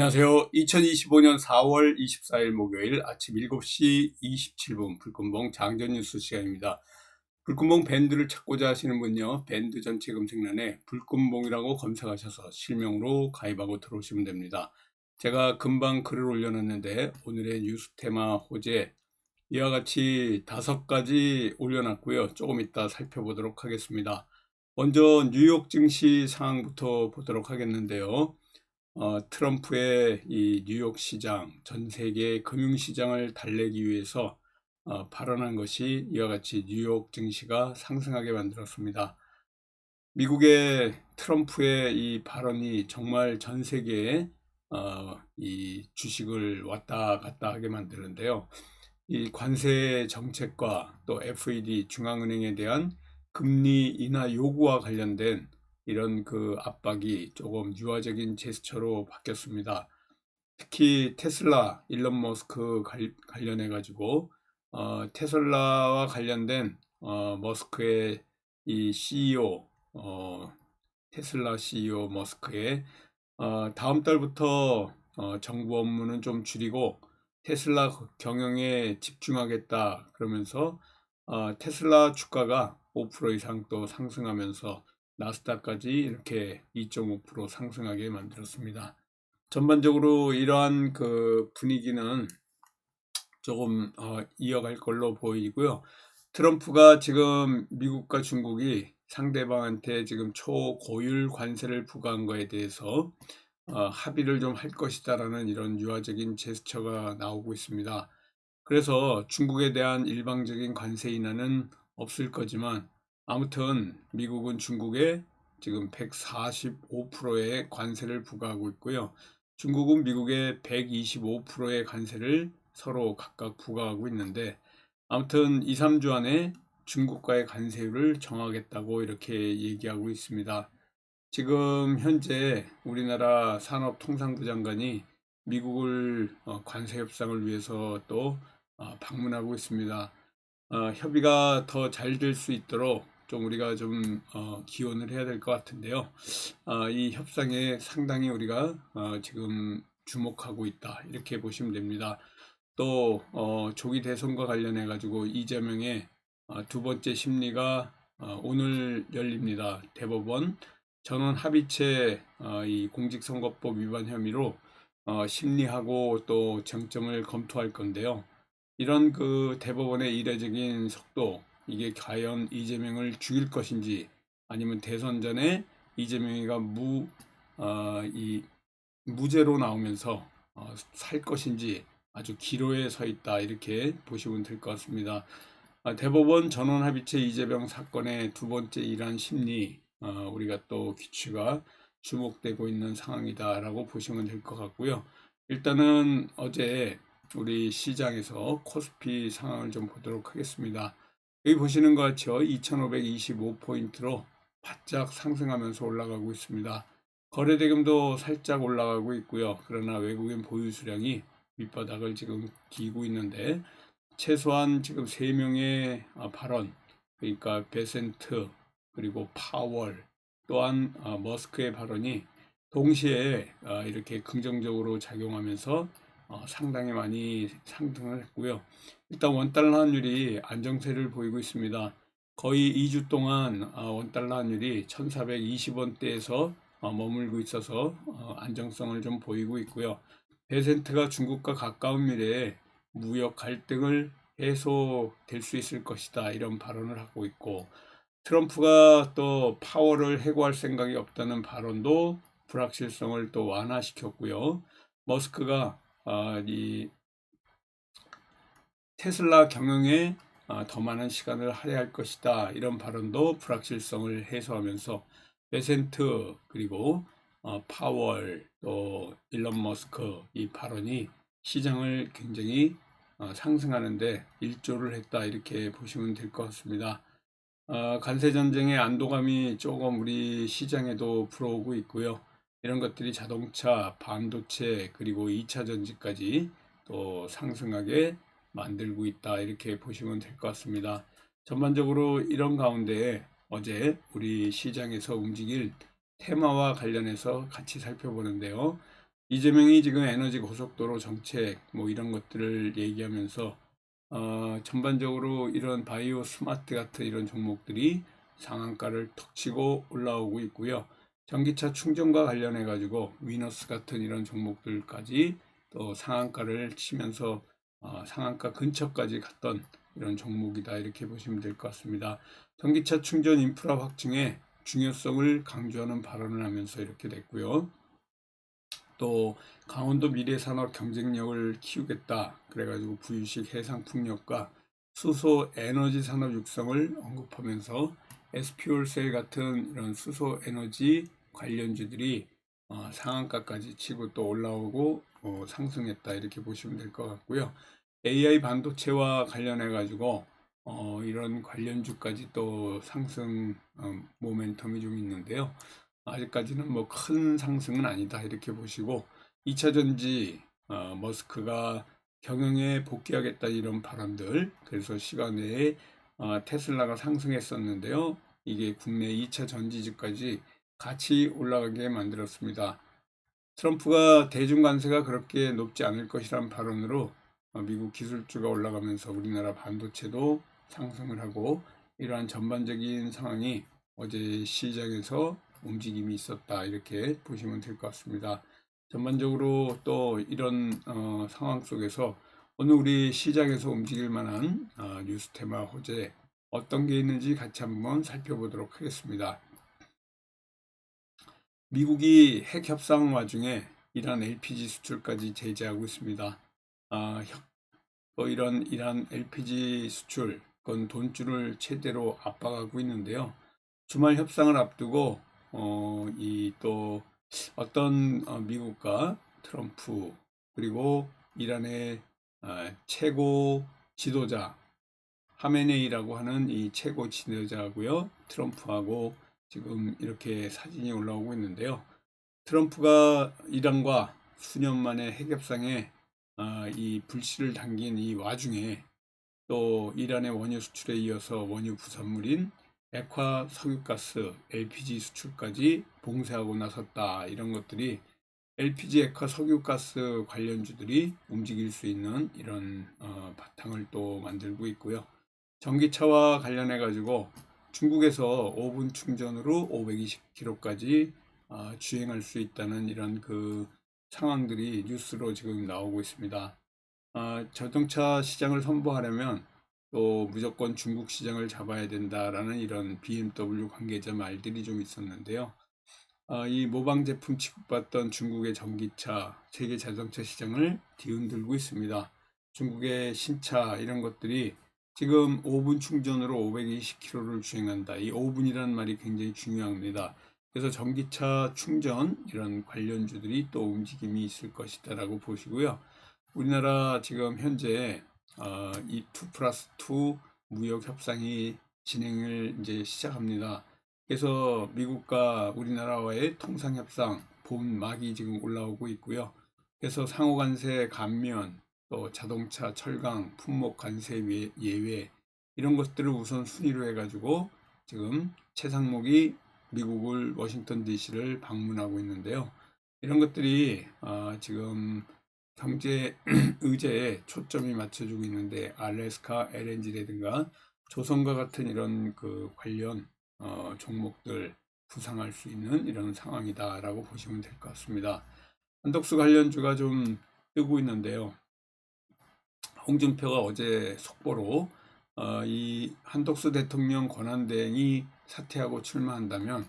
안녕하세요. 2025년 4월 24일 목요일 아침 7시 27분 불금봉 장전 뉴스 시간입니다. 불금봉 밴드를 찾고자 하시는 분요. 밴드 전체 검색란에 불금봉이라고 검색하셔서 실명으로 가입하고 들어오시면 됩니다. 제가 금방 글을 올려놨는데 오늘의 뉴스 테마 호재 이와 같이 다섯 가지 올려놨고요. 조금 이따 살펴보도록 하겠습니다. 먼저 뉴욕 증시 상황부터 보도록 하겠는데요. 어, 트럼프의 이 뉴욕 시장, 전 세계 금융 시장을 달래기 위해서 어, 발언한 것이 이와 같이 뉴욕 증시가 상승하게 만들었습니다. 미국의 트럼프의 이 발언이 정말 전 세계에 어, 이 주식을 왔다 갔다 하게 만드는데요. 이 관세 정책과 또 FED 중앙은행에 대한 금리 인하 요구와 관련된 이런 그 압박이 조금 유화적인 제스처로 바뀌었습니다. 특히 테슬라 일론 머스크 관련해 가지고 어, 테슬라와 관련된 어, 머스크의 이 CEO 어, 테슬라 CEO 머스크의 어, 다음 달부터 어, 정부 업무는 좀 줄이고 테슬라 경영에 집중하겠다 그러면서 어, 테슬라 주가가 5% 이상 또 상승하면서 나스닥까지 이렇게 2.5% 상승하게 만들었습니다. 전반적으로 이러한 그 분위기는 조금 어, 이어갈 걸로 보이고요. 트럼프가 지금 미국과 중국이 상대방한테 지금 초고율 관세를 부과한 거에 대해서 어, 합의를 좀 할 것이다라는 이런 유화적인 제스처가 나오고 있습니다. 그래서 중국에 대한 일방적인 관세 인하는 없을 거지만 아무튼 미국은 중국에 지금 145%의 관세를 부과하고 있고요. 중국은 미국에 125%의 관세를 서로 각각 부과하고 있는데 아무튼 2, 3주 안에 중국과의 관세율을 정하겠다고 이렇게 얘기하고 있습니다. 지금 현재 우리나라 산업통상부 장관이 미국을 어, 관세 협상을 위해서 또 어, 방문하고 있습니다. 어, 협의가 더 잘 될 수 있도록 좀 우리가 좀 어, 기원을 해야 될 것 같은데요. 어, 이 협상에 상당히 우리가 어, 지금 주목하고 있다 이렇게 보시면 됩니다. 또 어, 조기 대선과 관련해 가지고 이재명의 어, 두 번째 심리가 어, 오늘 열립니다. 대법원 전원 합의체 어, 이 공직선거법 위반 혐의로 어, 심리하고 또 정점을 검토할 건데요. 이런 그 대법원의 이례적인 속도 이게 과연 이재명을 죽일 것인지 아니면 대선 전에 이재명이가 무, 어, 이 무죄로 나오면서 어, 살 것인지 아주 기로에 서 있다 이렇게 보시면 될 것 같습니다. 아, 대법원 전원 합의체 이재명 사건의 두 번째 일환 심리 어, 우리가 또 귀추가 주목되고 있는 상황이다라고 보시면 될 것 같고요. 일단은 어제 우리 시장에서 코스피 상황을 좀 보도록 하겠습니다. 여기 보시는 것 같죠? 2525포인트로 바짝 상승하면서 올라가고 있습니다. 거래대금도 살짝 올라가고 있고요. 그러나 외국인 보유 수량이 밑바닥을 지금 기고 있는데 최소한 지금 3명의 아, 발언 그러니까 베센트 그리고 파월 또한 아, 머스크의 발언이 동시에 아, 이렇게 긍정적으로 작용하면서 어, 상당히 많이 상승을 했고요. 일단 원달러 환율이 안정세를 보이고 있습니다. 거의 2주 동안 어, 원달러 환율이 1420원대에서 어, 머물고 있어서 어, 안정성을 좀 보이고 있고요. 베센트가 중국과 가까운 미래에 무역 갈등을 해소될 수 있을 것이다 이런 발언을 하고 있고 트럼프가 또 파워를 해고할 생각이 없다는 발언도 불확실성을 또 완화시켰고요. 머스크가 어, 이 테슬라 경영에 어, 더 많은 시간을 할애할 것이다 이런 발언도 불확실성을 해소하면서 베센트 그리고 어, 파월 또 일론 머스크 이 발언이 시장을 굉장히 어, 상승하는데 일조를 했다 이렇게 보시면 될 것 같습니다. 어, 관세 전쟁의 안도감이 조금 우리 시장에도 불어오고 있고요. 이런 것들이 자동차, 반도체, 그리고 2차 전지까지 또 상승하게 만들고 있다. 이렇게 보시면 될 것 같습니다. 전반적으로 이런 가운데 어제 우리 시장에서 움직일 테마와 관련해서 같이 살펴보는데요. 이재명이 지금 에너지 고속도로 정책 뭐 이런 것들을 얘기하면서 어, 전반적으로 이런 바이오 스마트 같은 이런 종목들이 상한가를 톡 치고 올라오고 있고요. 전기차 충전과 관련해 가지고 위너스 같은 이런 종목들까지 또 상한가를 치면서 어, 상한가 근처까지 갔던 이런 종목이다 이렇게 보시면 될 것 같습니다. 전기차 충전 인프라 확충의 중요성을 강조하는 발언을 하면서 이렇게 됐고요. 또 강원도 미래산업 경쟁력을 키우겠다 그래가지고 부유식 해상풍력과 수소 에너지 산업 육성을 언급하면서 SP올셀 같은 이런 수소 에너지 관련주들이 어, 상한가까지 치고 또 올라오고 어, 상승했다 이렇게 보시면 될 것 같고요. AI 반도체와 관련해 가지고 어, 이런 관련주까지 또 상승 어, 모멘텀이 좀 있는데요. 아직까지는 뭐 큰 상승은 아니다 이렇게 보시고 2차 전지 어, 머스크가 경영에 복귀하겠다 이런 발언들 그래서 시간 내에 어, 테슬라가 상승했었는데요. 이게 국내 2차 전지주까지 같이 올라가게 만들었습니다. 트럼프가 대중 관세가 그렇게 높지 않을 것이란 발언으로 어, 미국 기술주가 올라가면서 우리나라 반도체도 상승을 하고 이러한 전반적인 상황이 어제 시장에서 움직임이 있었다 이렇게 보시면 될 것 같습니다. 전반적으로 또 이런 어, 상황 속에서 오늘 우리 시장에서 움직일 만한 어, 뉴스 테마 호재 어떤 게 있는지 같이 한번 살펴보도록 하겠습니다. 미국이 핵 협상 와중에 이란 LPG 수출까지 제재하고 있습니다. 아, 뭐 이런 이란 LPG 수출 그건 돈줄을 최대로 압박하고 있는데요. 주말 협상을 앞두고 어, 이 또 어떤 어, 미국과 트럼프 그리고 이란의 어, 최고 지도자 하메네이라고 하는 이 최고 지도자고요. 트럼프하고 지금 이렇게 사진이 올라오고 있는데요. 트럼프가 이란과 수년 만에 핵협상에 아, 이 불씨를 당긴 이 와중에 또 이란의 원유 수출에 이어서 원유 부산물인 액화 석유가스, LPG 수출까지 봉쇄하고 나섰다. 이런 것들이 LPG 액화 석유가스 관련주들이 움직일 수 있는 이런 어, 바탕을 또 만들고 있고요. 전기차와 관련해 가지고 중국에서 5분 충전으로 520km까지 어, 주행할 수 있다는 이런 그 상황들이 뉴스로 지금 나오고 있습니다. 어, 자동차 시장을 선보하려면 또 무조건 중국 시장을 잡아야 된다라는 이런 BMW 관계자 말들이 좀 있었는데요. 어, 이 모방 제품 취급받던 중국의 전기차, 세계 자동차 시장을 뒤흔들고 있습니다. 중국의 신차 이런 것들이 지금 5분 충전으로 520km를 주행한다. 이 5분이라는 말이 굉장히 중요합니다. 그래서 전기차 충전 이런 관련주들이 또 움직임이 있을 것이다라고 보시고요. 우리나라 지금 현재 어, 이2 플러스 2 무역 협상이 진행을 이제 시작합니다. 그래서 미국과 우리나라와의 통상 협상 본 막이 지금 올라오고 있고요. 그래서 상호 관세 감면 또 자동차, 철강, 품목 관세 예외 이런 것들을 우선 순위로 해가지고 지금 최상목이 미국을 워싱턴 DC를 방문하고 있는데요. 이런 것들이 어, 지금 경제 의제에 초점이 맞춰지고 있는데 알래스카 LNG라든가 조선과 같은 이런 그 관련 어, 종목들 부상할 수 있는 이런 상황이다라고 보시면 될 것 같습니다. 한덕수 관련주가 좀 뜨고 있는데요. 홍준표가 어제 속보로 어, 이 한덕수 대통령 권한대행이 사퇴하고 출마한다면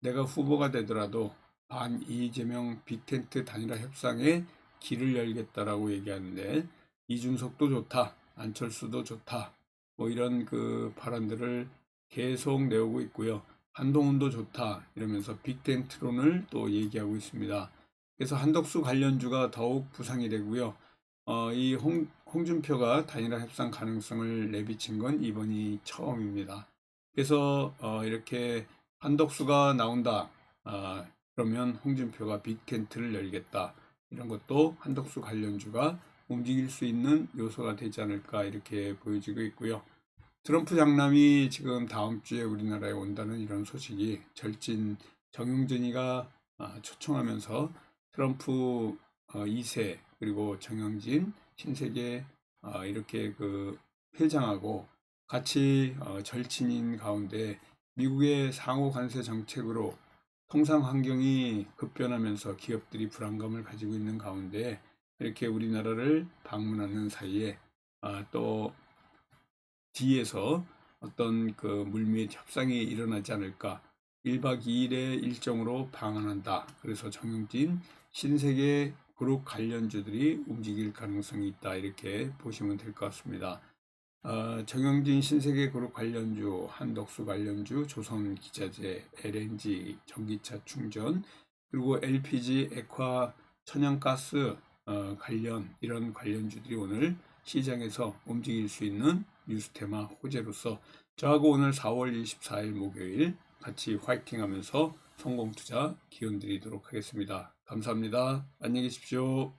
내가 후보가 되더라도 반 이재명 빅텐트 단일화 협상에 길을 열겠다라고 얘기하는데 이준석도 좋다, 안철수도 좋다, 뭐 이런 그 발언들을 계속 내오고 있고요. 한동훈도 좋다 이러면서 빅텐트론을 또 얘기하고 있습니다. 그래서 한덕수 관련주가 더욱 부상이 되고요. 어, 이 홍, 홍준표가 단일화 협상 가능성을 내비친 건 이번이 처음입니다. 그래서 어, 이렇게 한덕수가 나온다. 아, 그러면 홍준표가 빅텐트를 열겠다. 이런 것도 한덕수 관련주가 움직일 수 있는 요소가 되지 않을까 이렇게 보여지고 있고요. 트럼프 장남이 지금 다음 주에 우리나라에 온다는 이런 소식이 절진 정용진이가 아, 초청하면서 트럼프 어, 2세 그리고 정영진 신세계 어, 이렇게 그 회장하고 같이 어, 절친인 가운데 미국의 상호 관세 정책으로 통상 환경이 급변하면서 기업들이 불안감을 가지고 있는 가운데 이렇게 우리나라를 방문하는 사이에 아, 또 뒤에서 어떤 그 물밑 협상이 일어나지 않을까 1박 2일의 일정으로 방한한다. 그래서 정영진 신세계 그룹 관련주들이 움직일 가능성이 있다. 이렇게 보시면 될 것 같습니다. 어, 정영진 신세계 그룹 관련주, 한덕수 관련주, 조선 기자재, LNG, 전기차 충전, 그리고 LPG, 액화, 천연가스 어, 관련 이런 관련주들이 오늘 시장에서 움직일 수 있는 뉴스테마 호재로서 저하고 오늘 4월 24일 목요일 같이 화이팅하면서 성공 투자 기원 드리도록 하겠습니다. 감사합니다. 안녕히 계십시오.